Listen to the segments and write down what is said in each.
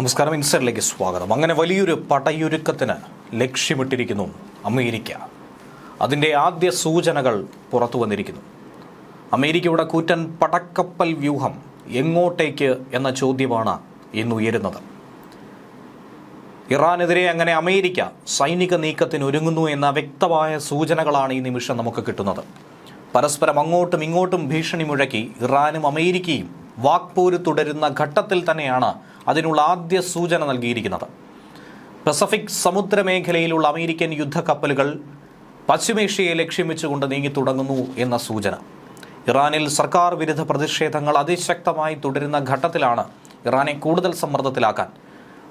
നമസ്കാരം ഇൻസൈഡിലേക്ക് സ്വാഗതം. അങ്ങനെ വലിയൊരു പടയൊരുക്കത്തിന് ലക്ഷ്യമിട്ടിരിക്കുന്നു അമേരിക്ക. അതിന്റെ ആദ്യ സൂചനകൾ പുറത്തു വന്നിരിക്കുന്നു. അമേരിക്കയുടെ കൂറ്റൻ പടക്കപ്പൽ വ്യൂഹം എങ്ങോട്ടേക്ക് എന്ന ചോദ്യമാണ് ഇന്ന് ഉയരുന്നത്. ഇറാനെതിരെ അങ്ങനെ അമേരിക്ക സൈനിക നീക്കത്തിന് ഒരുങ്ങുന്നു എന്ന വ്യക്തമായ സൂചനകളാണ് ഈ നിമിഷം നമുക്ക് കിട്ടുന്നത്. പരസ്പരം അങ്ങോട്ടും ഇങ്ങോട്ടും ഭീഷണി മുഴക്കി ഇറാനും അമേരിക്കയും വാക്പോര് തുടരുന്ന ഘട്ടത്തിൽ തന്നെയാണ് അതിനുള്ള ആദ്യ സൂചന നൽകിയിരിക്കുന്നത്. പസഫിക് സമുദ്രമേഖലയിലുള്ള അമേരിക്കൻ യുദ്ധക്കപ്പലുകൾ പശ്ചിമേഷ്യയെ ലക്ഷ്യം വെച്ചുകൊണ്ട് നീങ്ങി തുടങ്ങുന്നു എന്ന സൂചന. ഇറാനിൽ സർക്കാർ വിരുദ്ധ പ്രതിഷേധങ്ങൾ അതിശക്തമായി തുടരുന്ന ഘട്ടത്തിലാണ് ഇറാനെ കൂടുതൽ സമ്മർദ്ദത്തിലാക്കാൻ.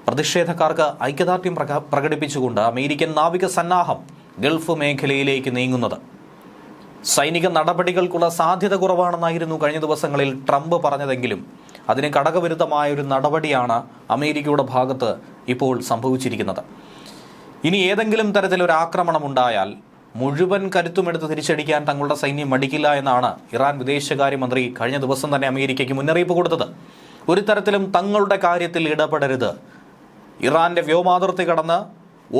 പ്രതിഷേധക്കാർക്ക് ഐക്യദാർഢ്യം പ്രക- പ്രകടിപ്പിച്ചുകൊണ്ട് അമേരിക്കൻ നാവിക സന്നാഹം ഗൾഫ് മേഖലയിലേക്ക് നീങ്ങുന്നത്. സൈനിക നടപടികൾക്കുള്ള സാധ്യത കുറവാണെന്നായിരുന്നു കഴിഞ്ഞ ദിവസങ്ങളിൽ ട്രംപ് പറഞ്ഞതെങ്കിലും അതിന് ഘടകവിരുദ്ധമായ ഒരു നടപടിയാണ് അമേരിക്കയുടെ ഭാഗത്ത് ഇപ്പോൾ സംഭവിച്ചിരിക്കുന്നത്. ഇനി ഏതെങ്കിലും തരത്തിലൊരു ആക്രമണം ഉണ്ടായാൽ മുഴുവൻ കരുത്തുമെടുത്ത് തിരിച്ചടിക്കാൻ തങ്ങളുടെ സൈന്യം മടിക്കില്ല എന്നാണ് ഇറാൻ വിദേശകാര്യമന്ത്രി കഴിഞ്ഞ ദിവസം തന്നെ അമേരിക്കയ്ക്ക് മുന്നറിയിപ്പ് കൊടുത്തത്. ഒരു തരത്തിലും തങ്ങളുടെ കാര്യത്തിൽ ഇടപെടരുത്. ഇറാന്റെ വ്യോമാതിർത്തി കടന്ന്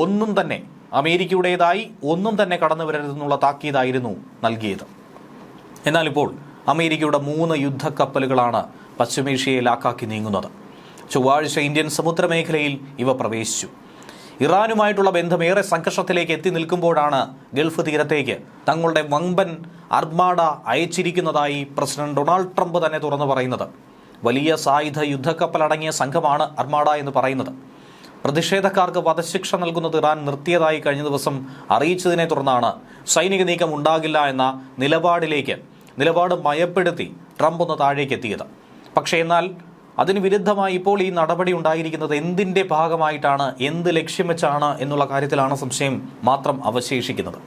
ഒന്നും തന്നെ അമേരിക്കയുടേതായി ഒന്നും തന്നെ കടന്നു വരരുതെന്നുള്ള താക്കീതായിരുന്നു നൽകിയത്. എന്നാൽ ഇപ്പോൾ അമേരിക്കയുടെ മൂന്ന് യുദ്ധക്കപ്പലുകളാണ് പശ്ചിമേഷ്യയെ ലാക്കാക്കി നീങ്ങുന്നത്. ചൊവ്വാഴ്ച ഇന്ത്യൻ സമുദ്രമേഖലയിൽ ഇവ പ്രവേശിച്ചു. ഇറാനുമായിട്ടുള്ള ബന്ധം ഏറെ സംഘർഷത്തിലേക്ക് എത്തി നിൽക്കുമ്പോഴാണ് ഗൾഫ് തീരത്തേക്ക് തങ്ങളുടെ വമ്പൻ അർമാഡ അയച്ചിരിക്കുന്നതായി പ്രസിഡന്റ് ഡൊണാൾഡ് ട്രംപ് തന്നെ തുറന്നു പറയുന്നത്. വലിയ സായുധ യുദ്ധക്കപ്പലടങ്ങിയ സംഘമാണ് അർമാഡ എന്ന് പറയുന്നത്. പ്രതിഷേധക്കാർക്ക് വധശിക്ഷ നൽകുന്നത് ഇറാൻ നിർത്തിയതായി കഴിഞ്ഞ ദിവസം അറിയിച്ചതിനെ തുടർന്നാണ് സൈനിക നീക്കം ഉണ്ടാകില്ല എന്ന നിലപാടിലേക്ക് നിലപാട് മയപ്പെടുത്തി ട്രംപ് ഒന്ന് താഴേക്ക് എത്തിയത് പക്ഷേ എന്നാൽ അതിന് വിരുദ്ധമായി ഇപ്പോൾ ഈ നടപടി ഉണ്ടായിരിക്കുന്നത് എന്തിന്റെ ഭാഗമായിട്ടാണ് എന്ത് ലക്ഷ്യം വെച്ചാണ് എന്നുള്ള കാര്യത്തിലാണ് സംശയം മാത്രം അവശേഷിക്കുന്നത്.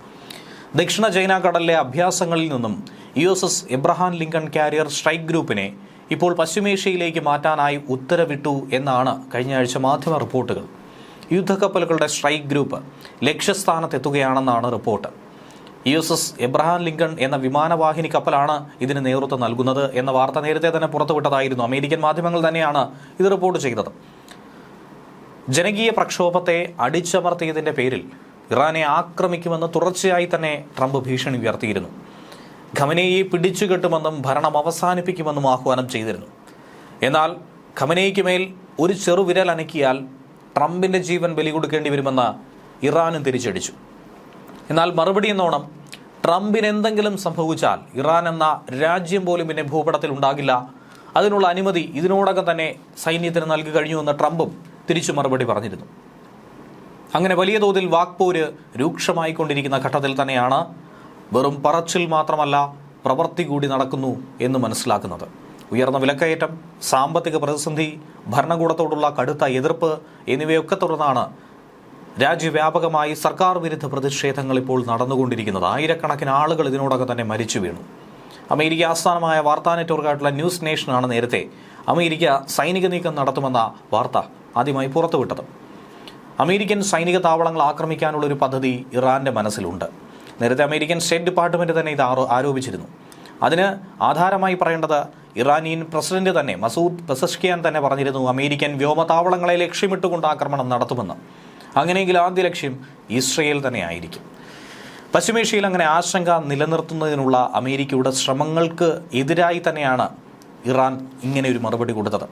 ദക്ഷിണ ചൈന കടലിലെ അഭ്യാസങ്ങളിൽ നിന്നും U S S Abraham Lincoln carrier strike ഗ്രൂപ്പിനെ ഇപ്പോൾ പശ്ചിമേഷ്യയിലേക്ക് മാറ്റാനായി ഉത്തരവിട്ടു എന്നാണ് കഴിഞ്ഞ ആഴ്ച മാധ്യമ റിപ്പോർട്ടുകൾ. യുദ്ധക്കപ്പലുകളുടെ strike group ലക്ഷ്യസ്ഥാനത്തെത്തുകയാണെന്നാണ് report. U S S Abraham Lincoln എന്ന വിമാനവാഹിനി കപ്പലാണ് ഇതിന് നേതൃത്വം നൽകുന്നത് എന്ന വാർത്ത നേരത്തെ തന്നെ പുറത്തുവിട്ടതായിരുന്നു. അമേരിക്കൻ മാധ്യമങ്ങൾ തന്നെയാണ് ഇത് റിപ്പോർട്ട് ചെയ്തത്. ജനകീയ പ്രക്ഷോഭത്തെ അടിച്ചമർത്തിയതിന്റെ പേരിൽ ഇറാനെ ആക്രമിക്കുമെന്ന് തുടർച്ചയായി തന്നെ ട്രംപ് ഭീഷണി ഉയർത്തിയിരുന്നു. ഖമനയെ പിടിച്ചുകെട്ടുമെന്നും ഭരണം അവസാനിപ്പിക്കുമെന്നും ആഹ്വാനം ചെയ്തിരുന്നു. എന്നാൽ ഖമനേയ്ക്ക് മേൽ ഒരു ചെറുവിരൽ അനക്കിയാൽ ട്രംപിന്റെ ജീവൻ ബലി കൊടുക്കേണ്ടി വരുമെന്ന് ഇറാനും തിരിച്ചടിച്ചു. എന്നാൽ മറുപടി എന്നോണം ട്രംപിന് എന്തെങ്കിലും സംഭവിച്ചാൽ ഇറാൻ എന്ന രാജ്യം പോലും പിന്നെ ഭൂപടത്തിൽ ഉണ്ടാകില്ല. അതിനുള്ള അനുമതി ഇതിനോടകം തന്നെ സൈന്യത്തിന് നൽകി കഴിഞ്ഞുവെന്ന് ട്രംപും തിരിച്ചു മറുപടി പറഞ്ഞിരുന്നു. അങ്ങനെ വലിയ തോതിൽ വാക്പോര് രൂക്ഷമായിക്കൊണ്ടിരിക്കുന്ന ഘട്ടത്തിൽ തന്നെയാണ് വെറും പറച്ചിൽ മാത്രമല്ല പ്രവൃത്തി കൂടി നടക്കുന്നു എന്ന് മനസ്സിലാക്കുന്നത്. ഉയർന്ന വിലക്കയറ്റം സാമ്പത്തിക പ്രതിസന്ധി ഭരണകൂടത്തോടുള്ള കടുത്ത എതിർപ്പ് എന്നിവയൊക്കെ തുടർന്നാണ് രാജ്യവ്യാപകമായി സർക്കാർ വിരുദ്ധ പ്രതിഷേധങ്ങൾ ഇപ്പോൾ നടന്നുകൊണ്ടിരിക്കുന്നത്. ആയിരക്കണക്കിന് ആളുകൾ ഇതിനോടകം തന്നെ മരിച്ചു വീണു. അമേരിക്ക ആസ്ഥാനമായ വാർത്താ നെറ്റ്വർക്കായിട്ടുള്ള ന്യൂസ് നേഷനാണ് നേരത്തെ അമേരിക്ക സൈനിക നീക്കം നടത്തുമെന്ന വാർത്ത ആദ്യമായി പുറത്തുവിട്ടത്. അമേരിക്കൻ സൈനിക താവളങ്ങൾ ആക്രമിക്കാനുള്ള ഒരു പദ്ധതി ഇറാന്റെ മനസ്സിലുണ്ട്. നേരത്തെ അമേരിക്കൻ സ്റ്റേറ്റ് ഡിപ്പാർട്ട്മെന്റ് തന്നെ ഇത് ആരോ- ആരോപിച്ചിരുന്നു. അതിന് ആധാരമായി പറയേണ്ടത് ഇറാനിയൻ പ്രസിഡന്റ് തന്നെ മസൂദ് പെസഷ്കിയാൻ തന്നെ പറഞ്ഞിരുന്നു അമേരിക്കൻ വ്യോമതാവളങ്ങളെ ലക്ഷ്യമിട്ടുകൊണ്ട് ആക്രമണം നടത്തുമെന്ന്. അങ്ങനെയെങ്കിൽ ആദ്യ ലക്ഷ്യം ഇസ്രയേൽ തന്നെ ആയിരിക്കും. പശ്ചിമേഷ്യയിൽ അങ്ങനെ ആശങ്ക നിലനിർത്തുന്നതിനുള്ള അമേരിക്കയുടെ ശ്രമങ്ങൾക്ക് എതിരായി തന്നെയാണ് ഇറാൻ ഇങ്ങനെ ഒരു മറുപടി കൊടുത്തത്.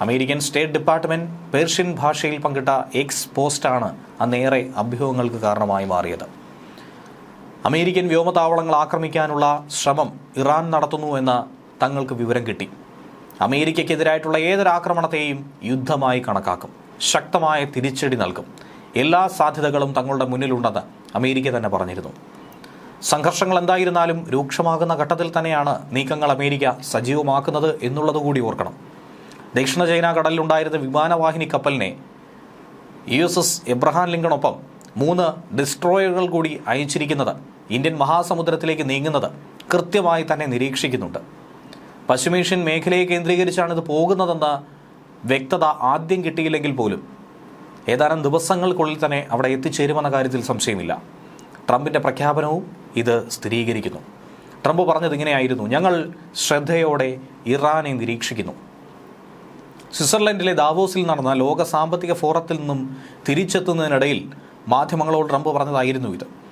അമേരിക്കൻ സ്റ്റേറ്റ് ഡിപ്പാർട്ട്മെന്റ് പേർഷ്യൻ ഭാഷയിൽ പങ്കിട്ട എക്സ് പോസ്റ്റാണ് അന്നേറെ അഭ്യൂഹങ്ങൾക്ക് കാരണമായി മാറിയത്. അമേരിക്കൻ വ്യോമതാവളങ്ങൾ ആക്രമിക്കാനുള്ള ശ്രമം ഇറാൻ നടത്തുന്നു എന്ന് തങ്ങൾക്ക് വിവരം കിട്ടി. അമേരിക്കയ്ക്കെതിരായിട്ടുള്ള ഏതൊരാക്രമണത്തെയും യുദ്ധമായി കണക്കാക്കും. ശക്തമായ തിരിച്ചടി നൽകും. എല്ലാ സാധ്യതകളും തങ്ങളുടെ മുന്നിലുണ്ടെന്ന് അമേരിക്ക തന്നെ പറഞ്ഞിരുന്നു. സംഘർഷങ്ങൾ എന്തായിരുന്നാലും രൂക്ഷമാകുന്ന ഘട്ടത്തിൽ തന്നെയാണ് നീക്കങ്ങൾ അമേരിക്ക സജീവമാക്കുന്നത് എന്നുള്ളത് കൂടി ഓർക്കണം. ദക്ഷിണ ചൈന കടലിലുണ്ടായിരുന്ന വിമാനവാഹിനി കപ്പലിനെ യു എസ് എസ് എബ്രഹാം ലിങ്കണൊപ്പം മൂന്ന് ഡിസ്ട്രോയറുകൾ കൂടി അയച്ചിരിക്കുന്നത് ഇന്ത്യൻ മഹാസമുദ്രത്തിലേക്ക് നീങ്ങുന്നത് കൃത്യമായി തന്നെ നിരീക്ഷിക്കുന്നുണ്ട്. പശ്ചിമേഷ്യൻ മേഖലയെ കേന്ദ്രീകരിച്ചാണ് ഇത് പോകുന്നതെന്ന വ്യക്തത ആദ്യം കിട്ടിയില്ലെങ്കിൽ പോലും ഏതാനും ദിവസങ്ങൾക്കുള്ളിൽ തന്നെ അവിടെ എത്തിച്ചേരുമെന്ന കാര്യത്തിൽ സംശയമില്ല. ട്രംപിന്റെ പ്രഖ്യാപനവും ഇത് സ്ഥിരീകരിക്കുന്നു. ട്രംപ് പറഞ്ഞത് ഇങ്ങനെയായിരുന്നു ഞങ്ങൾ ശ്രദ്ധയോടെ ഇറാനെ നിരീക്ഷിക്കുന്നു. സ്വിറ്റ്സർലൻഡിലെ ദാവോസിൽ നടന്ന ലോക സാമ്പത്തിക ഫോറത്തിൽ നിന്നും തിരിച്ചെത്തുന്നതിനിടയിൽ മാധ്യമങ്ങളോട് ട്രംപ് പറഞ്ഞതായിരുന്നു ഇത്.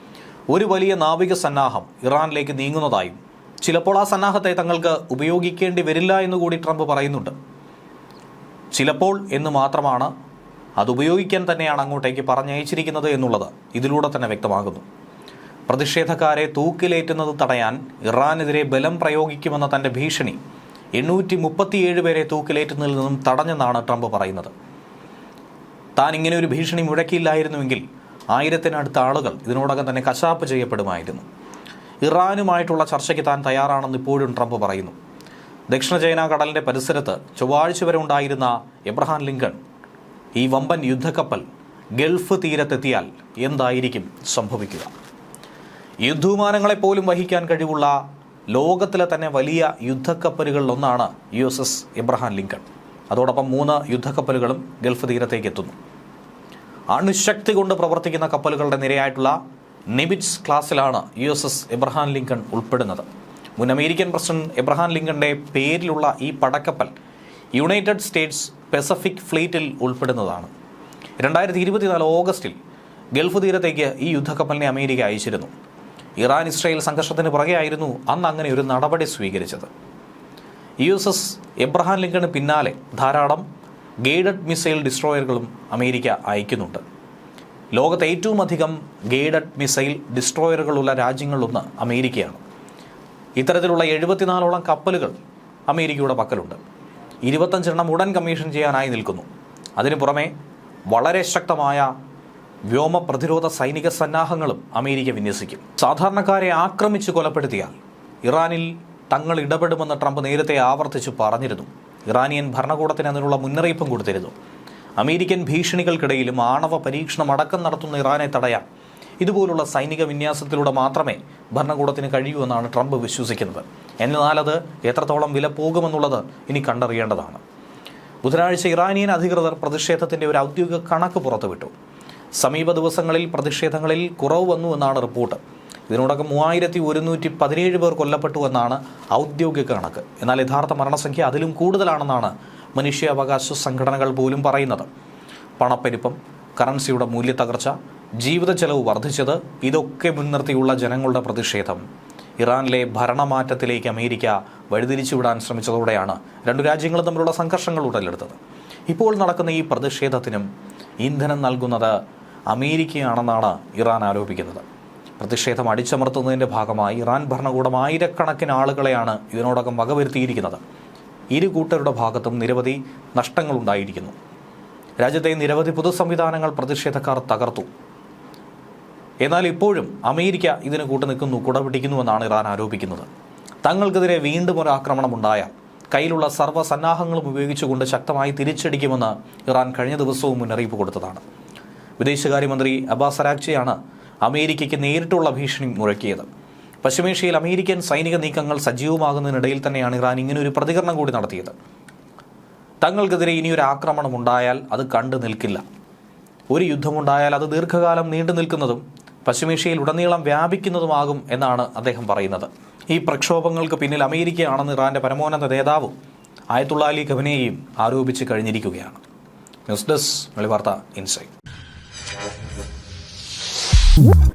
ഒരു വലിയ നാവിക സന്നാഹം ഇറാനിലേക്ക് നീങ്ങുന്നതായും ചിലപ്പോൾ ആ സന്നാഹത്തെ തങ്ങൾക്ക് ഉപയോഗിക്കേണ്ടി വരില്ല എന്ന് കൂടി ട്രംപ് പറയുന്നുണ്ട്. ചിലപ്പോൾ എന്ന് മാത്രമാണ് അത് ഉപയോഗിക്കാൻ തന്നെയാണ് അങ്ങോട്ടേക്ക് പറഞ്ഞയച്ചിരിക്കുന്നത് എന്നുള്ളത് ഇതിലൂടെ തന്നെ വ്യക്തമാകുന്നു. പ്രതിഷേധക്കാരെ തൂക്കിലേറ്റുന്നത് തടയാൻ ഇറാനെതിരെ ബലം പ്രയോഗിക്കുമെന്ന തന്റെ ഭീഷണി എണ്ണൂറ്റി മുപ്പത്തിയേഴ് പേരെ തൂക്കിലേറ്റുന്നതിൽ നിന്നും തടഞ്ഞെന്നാണ് ട്രംപ് പറയുന്നത്. താൻ ഇങ്ങനെ ഒരു ഭീഷണി മുഴക്കിയില്ലായിരുന്നുവെങ്കിൽ ആയിരത്തിനടുത്ത ആളുകൾ ഇതിനോടകം തന്നെ കശാപ്പ് ചെയ്യപ്പെടുമായിരുന്നു. ഇറാനുമായിട്ടുള്ള ചർച്ചയ്ക്ക് താൻ തയ്യാറാണെന്ന് ഇപ്പോഴും ട്രംപ് പറയുന്നു. ദക്ഷിണ ചൈന കടലിന്റെ പരിസരത്ത് ചൊവ്വാഴ്ച വരെ ഉണ്ടായിരുന്ന എബ്രഹാം ലിങ്കൺ ഈ വമ്പൻ യുദ്ധക്കപ്പൽ ഗൾഫ് തീരത്തെത്തിയാൽ എന്തായിരിക്കും സംഭവിക്കുക? യുദ്ധവിമാനങ്ങളെപ്പോലും വഹിക്കാൻ കഴിവുള്ള ലോകത്തിലെ തന്നെ വലിയ യുദ്ധക്കപ്പലുകളിലൊന്നാണ് U S S Abraham Lincoln. അതോടൊപ്പം മൂന്ന് യുദ്ധക്കപ്പലുകളും ഗൾഫ് തീരത്തേക്ക് എത്തുന്നു. അണുശക്തി കൊണ്ട് പ്രവർത്തിക്കുന്ന കപ്പലുകളുടെ നിരയായിട്ടുള്ള നിബിറ്റ്സ് ക്ലാസ്സിലാണ് U S S Abraham Lincoln ഉൾപ്പെടുന്നത്. മുൻ അമേരിക്കൻ പ്രസിഡന്റ് എബ്രഹാം ലിങ്കന്റെ പേരിലുള്ള ഈ പടക്കപ്പൽ യുണൈറ്റഡ് സ്റ്റേറ്റ്സ് പെസഫിക് ഫ്ലീറ്റിൽ ഉൾപ്പെടുന്നതാണ്. രണ്ടായിരത്തി ഇരുപത്തിനാല് ഓഗസ്റ്റിൽ ഗൾഫ് തീരത്തേക്ക് ഈ യുദ്ധക്കപ്പലിനെ അമേരിക്ക അയച്ചിരുന്നു. ഇറാൻ ഇസ്രായേൽ സംഘർഷത്തിന് പുറകെയായിരുന്നു അന്ന് അങ്ങനെ ഒരു നടപടി സ്വീകരിച്ചത്. U S S Abraham Lincoln പിന്നാലെ ധാരാളം ഗൈഡഡ് മിസൈൽ ഡിസ്ട്രോയറുകളും അമേരിക്ക അയക്കുന്നുണ്ട്. ലോകത്തെ ഏറ്റവും അധികം ഗൈഡഡ് മിസൈൽ ഡിസ്ട്രോയറുകളുള്ള രാജ്യങ്ങളിലൊന്ന് അമേരിക്കയാണ്. ഇത്തരത്തിലുള്ള എഴുപത്തിനാലോളം കപ്പലുകൾ അമേരിക്കയുടെ പക്കലുണ്ട്. ഇരുപത്തഞ്ചെണ്ണം ഉടൻ കമ്മീഷൻ ചെയ്യാനായി നിൽക്കുന്നു. അതിനു പുറമെ വളരെ ശക്തമായ വ്യോമ പ്രതിരോധ സൈനിക സന്നാഹങ്ങളും അമേരിക്ക വിന്യസിക്കും. സാധാരണക്കാരെ ആക്രമിച്ച് കൊലപ്പെടുത്തിയാൽ ഇറാനിൽ തങ്ങൾ ഇടപെടുമെന്ന് ട്രംപ് നേരത്തെ ആവർത്തിച്ച് പറഞ്ഞിരുന്നു. ഇറാനിയൻ ഭരണകൂടത്തിന് അതിനുള്ള മുന്നറിയിപ്പും കൊടുത്തിരുന്നു. അമേരിക്കൻ ഭീഷണികൾക്കിടയിലും ആണവ പരീക്ഷണം അടക്കം നടത്തുന്ന ഇറാനെ തടയാൻ. ഇതുപോലുള്ള സൈനിക വിന്യാസത്തിലൂടെ മാത്രമേ ഭരണകൂടത്തിന് കഴിയൂ എന്നാണ് ട്രംപ് വിശ്വസിക്കുന്നത്. എന്നാൽ അത് എത്രത്തോളം വില പോകുമെന്നുള്ളത് ഇനി കണ്ടറിയേണ്ടതാണ്. ബുധനാഴ്ച ഇറാനിയൻ അധികൃതർ പ്രതിഷേധത്തിന്റെ ഒരു ഔദ്യോഗിക കണക്ക് പുറത്തുവിട്ടു. സമീപ ദിവസങ്ങളിൽ പ്രതിഷേധങ്ങളിൽ കുറവ് വന്നു എന്നാണ് റിപ്പോർട്ട്. ഇതിനോടകം മൂവായിരത്തി ഒരുന്നൂറ്റി പതിനേഴ് പേർ കൊല്ലപ്പെട്ടു എന്നാണ് ഔദ്യോഗിക കണക്ക്. എന്നാൽ യഥാർത്ഥ മരണസംഖ്യ അതിലും കൂടുതലാണെന്നാണ് മനുഷ്യാവകാശ സംഘടനകൾ പോലും പറയുന്നത്. പണപ്പെരുപ്പം കറൻസിയുടെ മൂല്യത്തകർച്ച ജീവിത ചെലവ് വർദ്ധിച്ചത് ഇതൊക്കെ മുൻനിർത്തിയുള്ള ജനങ്ങളുടെ പ്രതിഷേധം. ഇറാനിലെ ഭരണമാറ്റത്തിലേക്ക് അമേരിക്ക വഴിതിരിച്ചുവിടാൻ ശ്രമിച്ചതോടെയാണ് രണ്ടു രാജ്യങ്ങളും തമ്മിലുള്ള സംഘർഷങ്ങൾ ഉടലെടുത്തത്. ഇപ്പോൾ നടക്കുന്ന ഈ പ്രതിഷേധത്തിനും ഇന്ധനം നൽകുന്നത് അമേരിക്കയാണെന്നാണ് ഇറാൻ ആരോപിക്കുന്നത്. പ്രതിഷേധം അടിച്ചമർത്തുന്നതിന്റെ ഭാഗമായി ഇറാൻ ഭരണകൂടം ആയിരക്കണക്കിന് ആളുകളെയാണ് ഇതിനോടകം വകവരുത്തിയിരിക്കുന്നത്. ഇരു കൂട്ടരുടെ ഭാഗത്തും നിരവധി നഷ്ടങ്ങളുണ്ടായിരിക്കുന്നു. രാജ്യത്തെ നിരവധി പൊതു സംവിധാനങ്ങൾ പ്രതിഷേധക്കാർ തകർത്തു. എന്നാൽ ഇപ്പോഴും അമേരിക്ക ഇതിന് കൂട്ടുനിൽക്കുന്നു കുടപിടിക്കുന്നുവെന്നാണ് ഇറാൻ ആരോപിക്കുന്നത്. തങ്ങൾക്കെതിരെ വീണ്ടും ഒരു ആക്രമണം ഉണ്ടായാൽ കയ്യിലുള്ള സർവ സന്നാഹങ്ങളും ഉപയോഗിച്ചുകൊണ്ട് ശക്തമായി തിരിച്ചടിക്കുമെന്ന് ഇറാൻ കഴിഞ്ഞ ദിവസവും മുന്നറിയിപ്പ് കൊടുത്തതാണ്. വിദേശകാര്യമന്ത്രി അബ്ബാസ് അരാക്ചിയാണ് അമേരിക്കയ്ക്ക് നേരിട്ടുള്ള ഭീഷണി മുഴക്കിയത്. പശ്ചിമേഷ്യയിൽ അമേരിക്കൻ സൈനിക നീക്കങ്ങൾ സജീവമാകുന്നതിനിടയിൽ തന്നെയാണ് ഇറാൻ ഇങ്ങനൊരു പ്രതികരണം കൂടി നടത്തിയത്. തങ്ങൾക്കെതിരെ ഇനിയൊരു ആക്രമണം ഉണ്ടായാൽ അത് കണ്ടു നിൽക്കില്ല. ഒരു യുദ്ധമുണ്ടായാൽ അത് ദീർഘകാലം നീണ്ടു നിൽക്കുന്നതും പശ്ചിമേഷ്യയിൽ ഉടനീളം വ്യാപിക്കുന്നതുമാകും എന്നാണ് അദ്ദേഹം പറയുന്നത്. ഈ പ്രക്ഷോഭങ്ങൾക്ക് പിന്നിൽ അമേരിക്കയാണെന്ന് ഇറാന്റെ പരമോന്നത നേതാവും ആയത്തുള്ള അലി ഖബനെയും ആരോപിച്ച് കഴിഞ്ഞിരിക്കുകയാണ്. ന്യൂസ് ഡെസ്ക് വെളിവാർത്ത ഇൻസൈറ്റ്. Woo!